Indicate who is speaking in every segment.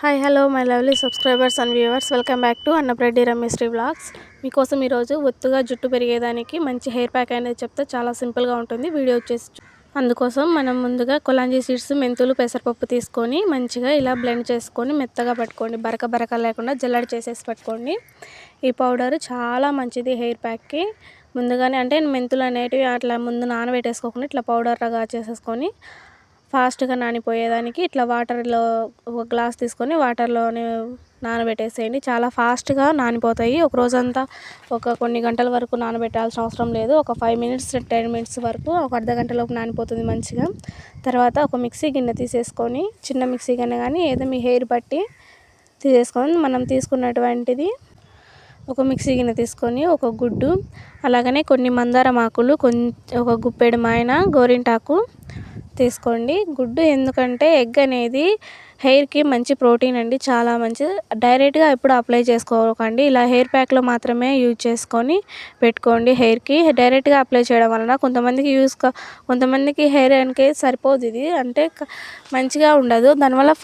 Speaker 1: Hi hello my lovely subscribers and viewers welcome back to Annapreddy Rameshri blogs మీకోసం ఈరోజు ఒత్తుగా జుట్టు పెరిగేదానికి మంచి హెయిర్ ప్యాక్ అనేది చెప్తే చాలా సింపుల్గా ఉంటుంది. వీడియో వచ్చేసి అందుకోసం మనం ముందుగా కొలాంజీ సీడ్స్ మెంతులు పెసరపప్పు తీసుకొని మంచిగా ఇలా బ్లెండ్ చేసుకొని మెత్తగా పట్టుకోండి. బరక బరక లేకుండా జల్లడి చేసేసి పట్టుకోండి. ఈ పౌడర్ చాలా మంచిది హెయిర్ ప్యాక్కి ముందుగానే అంటే మెంతులు అనేటివి అట్లా ముందు నానబెట్టేసుకోకుండా ఇట్లా పౌడర్ లాగా చేసేసుకొని ఫాస్ట్గా నానిపోయేదానికి ఇట్లా వాటర్లో ఒక గ్లాస్ తీసుకొని వాటర్లోనే నానబెట్టేసేయండి. చాలా ఫాస్ట్గా నానిపోతాయి. ఒక రోజంతా ఒక కొన్ని గంటల వరకు నానబెట్టాల్సిన అవసరం లేదు. ఒక ఫైవ్ మినిట్స్ టెన్ మినిట్స్ వరకు ఒక అర్ధ గంటలోపు నానిపోతుంది మంచిగా. తర్వాత ఒక మిక్సీ గిన్నె తీసేసుకొని చిన్న మిక్సీ గిన్నె కానీ ఏదో మీ హెయిర్ బట్టి తీసేసుకొని మనం తీసుకున్నటువంటిది ఒక మిక్సీ గిన్నె తీసుకొని ఒక గుడ్డు అలాగనే కొన్ని మందారం ఆకులు కొంచెం ఒక గుప్పెడు మాయన గోరింటాకు తీసుకోండి. గుడ్డు ఎందుకంటే ఎగ్ అనేది హెయిర్కి మంచి ప్రోటీన్ అండి చాలా మంచిది. డైరెక్ట్గా ఎప్పుడు అప్లై చేసుకోకండి. ఇలా హెయిర్ ప్యాక్లో మాత్రమే యూజ్ చేసుకొని పెట్టుకోండి హెయిర్కి. డైరెక్ట్గా అప్లై చేయడం వలన కొంతమందికి యూస్ కొంతమందికి హెయిర్ అనికే సరిపోదు ఇది. అంటే మంచిగా ఉండదు. దానివల్ల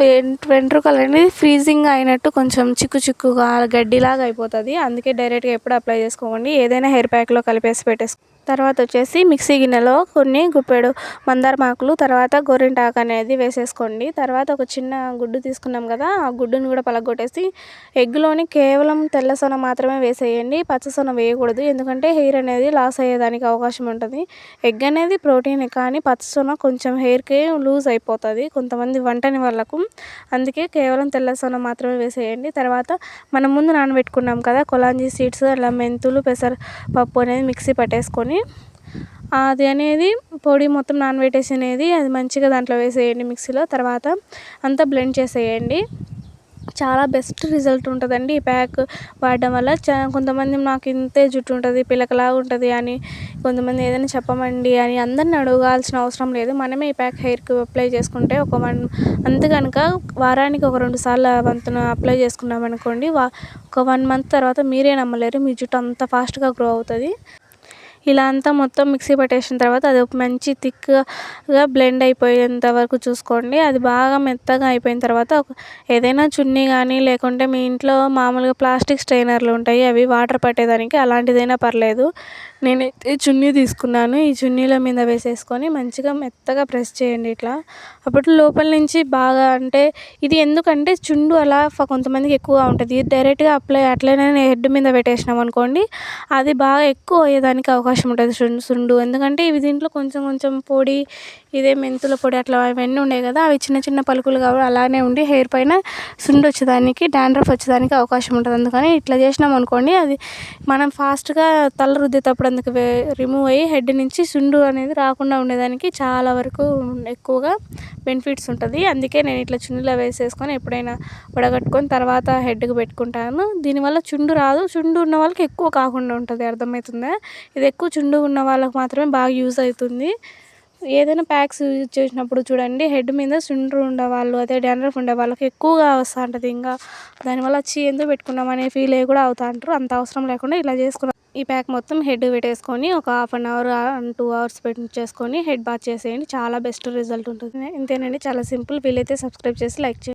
Speaker 1: వెంట్రుకలు అనేది ఫ్రీజింగ్ అయినట్టు కొంచెం చిక్కు చిక్కుగా గడ్డిలాగా అయిపోతుంది. అందుకే డైరెక్ట్గా ఎప్పుడు అప్లై చేసుకోకండి. ఏదైనా హెయిర్ ప్యాక్లో కలిపేసి పెట్టేసుకో. తర్వాత వచ్చేసి మిక్సీ గిన్నెలో కొన్ని గుప్పెడు మందారమాకులు తర్వాత గోరింటాకు అనేది వేసేసుకోండి. తర్వాత ఒక చిన్న గుడ్డు తీసుకున్నాం కదా ఆ గుడ్డుని కూడా పలగొట్టేసి ఎగ్లోని కేవలం తెల్ల సొన మాత్రమే వేసేయండి పచ్చ సొన వేయకూడదు. ఎందుకంటే హెయిర్ అనేది లాస్ అయ్యేదానికి అవకాశం ఉంటుంది. ఎగ్ అనేది ప్రోటీన్ కానీ పచ్చ సొన కొంచెం హెయిర్కి లూజ్ అయిపోతుంది కొంతమంది వంటని వాళ్ళకు. అందుకే కేవలం తెల్ల సొన మాత్రమే వేసేయండి. తర్వాత మనం ముందు నానబెట్టుకున్నాం కదా కొలాంజీ సీడ్స్ అలా మెంతులు పెసర పప్పు అనేది మిక్సీ పట్టేసుకొని అది అనేది పొడి మొత్తం నానబెట్టేసినది అది మంచిగా దాంట్లో వేసేయండి మిక్సీలో. తర్వాత అంతా బ్లెండ్ చేసేయండి. చాలా బెస్ట్ రిజల్ట్ ఉంటుందండి ఈ ప్యాక్ వాడడం వల్ల. చా కొంతమంది నాకు ఇంతే జుట్టు ఉంటుంది పిల్లకలాగా ఉంటుంది అని కొంతమంది ఏదైనా చెప్పమండి అని అందరిని అడగాల్సిన అవసరం లేదు. మనమే ఈ ప్యాక్ హెయిర్కి అప్లై చేసుకుంటే ఒక వన్ అంతే కనుక వారానికి ఒక రెండు సార్లు వంతున అప్లై చేసుకున్నాం అనుకోండి ఒక వన్ మంత్ తర్వాత మీరే నమ్మలేరు. మీ జుట్టు అంత ఫాస్ట్గా గ్రో అవుతుంది. ఇలా అంతా మొత్తం మిక్సీ పట్టేసిన తర్వాత అది ఒక మంచి థిక్గా బ్లెండ్ అయిపోయేంత వరకు చూసుకోండి. అది బాగా మెత్తగా అయిపోయిన తర్వాత ఒక ఏదైనా చున్నీ కానీ లేకుంటే మీ ఇంట్లో మామూలుగా ప్లాస్టిక్ స్ట్రైనర్లు ఉంటాయి అవి వాటర్ పట్టేదానికి అలాంటిదైనా పర్లేదు. నేనైతే చున్నీ తీసుకున్నాను. ఈ చున్నీల మీద వేసేసుకొని మంచిగా మెత్తగా ప్రెస్ చేయండి ఇట్లా. అప్పుడు లోపల నుంచి బాగా అంటే ఇది ఎందుకంటే చుండు అలా కొంతమందికి ఎక్కువగా ఉంటుంది. డైరెక్ట్గా అప్లై అట్లనే హెడ్ మీద పెట్టేసినాం అనుకోండి అది బాగా ఎక్కువ అయ్యేదానికి అవకాశం ఉంటుంది సుండు ఎందుకంటే ఇవి దీంట్లో కొంచెం కొంచెం పొడి ఇదే మెంతుల పొడి అట్లా అవన్నీ ఉండే కదా అవి చిన్న చిన్న పలుకులు కాబట్టి అలానే ఉండి హెయిర్ పైన సుండు వచ్చేదానికి డాండ్రఫ్ వచ్చేదానికి అవకాశం ఉంటుంది. అందుకని ఇట్లా చేసినాం అనుకోండి అది మనం ఫాస్ట్గా తల రుద్దేటప్పుడు అందుకు రిమూవ్ అయ్యి హెడ్ నుంచి సుండు అనేది రాకుండా ఉండేదానికి చాలా వరకు ఎక్కువగా బెనిఫిట్స్ ఉంటుంది. అందుకే నేను ఇట్లా చుండులో వేసేసుకొని ఎప్పుడైనా వడగట్టుకొని తర్వాత హెడ్కి పెట్టుకుంటాను. దీనివల్ల చుండు రాదు. చుండు ఉన్న వాళ్ళకి ఎక్కువ కాకుండా ఉంటుంది. అర్థమవుతుందా? ఇది ఎక్కువ చుండు ఉన్న వాళ్ళకి మాత్రమే బాగా యూజ్ అవుతుంది. ఏదైనా ప్యాక్స్ యూజ్ చేసినప్పుడు చూడండి హెడ్ మీద చుండ్రు ఉండేవాళ్ళు అదే డాండ్రఫ్ ఉండే వాళ్ళకి ఎక్కువగా వస్తూ ఉంటుంది. ఇంకా దానివల్ల వచ్చి ఎందుకు పెట్టుకున్నామనే ఫీల్ అయ్యి కూడా అవుతా అంటారు. అంత అవసరం లేకుండా ఇలా చేసుకున్నాం ఈ ప్యాక్ మొత్తం హెడ్ పెట్టేసుకొని ఒక half an hour two hours చేసుకొని హెడ్ బాత్ చేసేయండి. చాలా బెస్ట్ రిజల్ట్ ఉంటుంది. ఇంతేనండి. చాలా సింపుల్. వీలైతే సబ్స్క్రైబ్ చేసి లైక్ చేయండి.